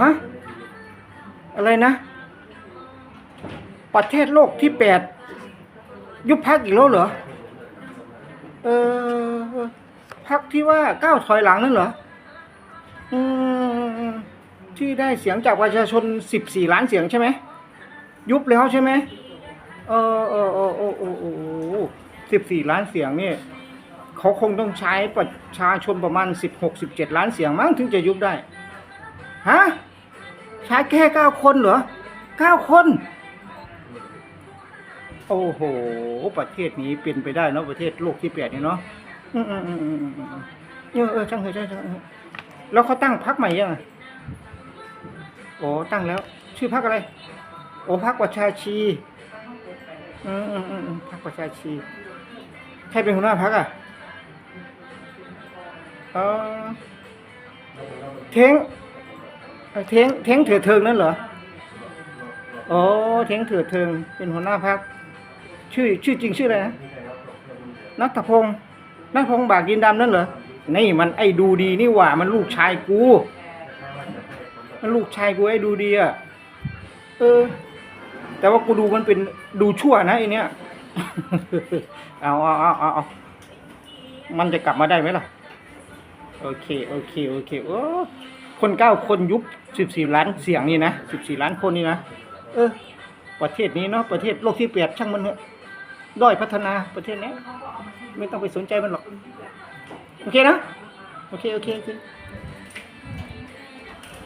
ฮะ อะไรนะ ประเทศโลกที่แปดยุบพักอีกแล้วเหรอ เออพักที่ว่าก้าวถอยหลังนั่นเหรอ อืม ที่ได้เสียงจากประชาชนสิบสี่ล้านเสียงใช่ไหม ยุบแล้วใช่ไหมเออเออเออเออเออเออสิบสี่ล้านเสียงนี่เขาคงต้องใช้ประชาชนประมาณสิบหกสิบเจ็ดล้านเสียงมั้งถึงจะยุบได้ ฮะใช้แค่เก้าคนเหรอเก้าคน โอ้โห ประเทศนี้เป็นไปได้เนาะประเทศโลกที่แปดนี่เนาะอืมอืมอืมอืมอืมอืมเออเออช่างเถอะช่างเถอะแล้วเขาตั้งพักใหม่ยังโอ้ตั้งแล้ว ชื่อพักอะไร โอ้พักประชาชีอืมอืมอืมอืมพักประชาชีใครเป็นหัวหน้าพักอะเออเท้ง เท้งเทงเถื่อเทิงนั่นเหรอโอ้เท้งเถื่อเทิงเป็นหัวหน้าพักชื่อชื่อจริงชื่ออะไรนะนัทพงศ์นัทพงศ์บากดินดำนั่นเหรอนี่มันไอ้ดูดีนี่หว่ามันลูกชายกูมันลูกชายกูไอ้ดูดีอะเออ แต่ว่ากูดูมันเป็นดูชั่วนะไอเนี้ยเอาเอาเอาเอาเอามันจะกลับมาได้ไหมล่ะ โอเค โอเค โอเค โอ้ คนเก้าคนยุบสิบสี่ล้านเสียงนี่นะสิบสี่ล้านคนนี่นะเออ ประเทศนี้เนาะประเทศโลกที่เปียกช่างมันเถอะด้อยพัฒนาประเทศนี้ไม่ต้องไปสนใจมันหรอก โอเคนะ โอเค โอเคโอเค